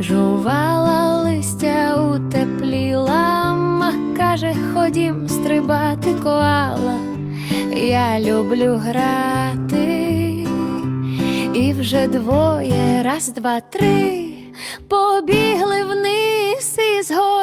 жувала листя, утепліла, Мах каже, ходім стрибати коала, я люблю грати, і вже двоє, раз, два, три, побігли вниз із гори.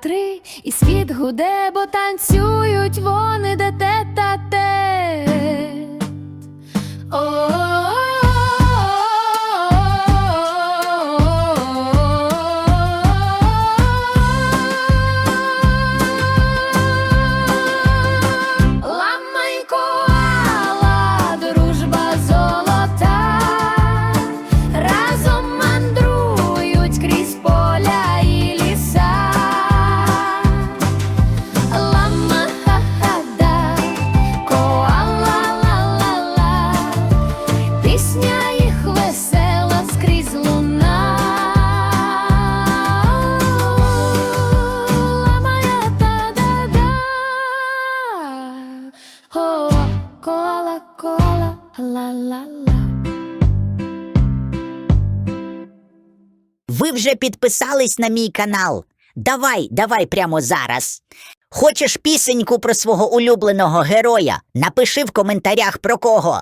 Три, і світ гуде, бо танцюють вони де те та Кола, коала, ла-ла-ла. Ви вже підписались на мій канал. Давай, давай прямо зараз. Хочеш пісеньку про свого улюбленого героя? Напиши в коментарях про кого.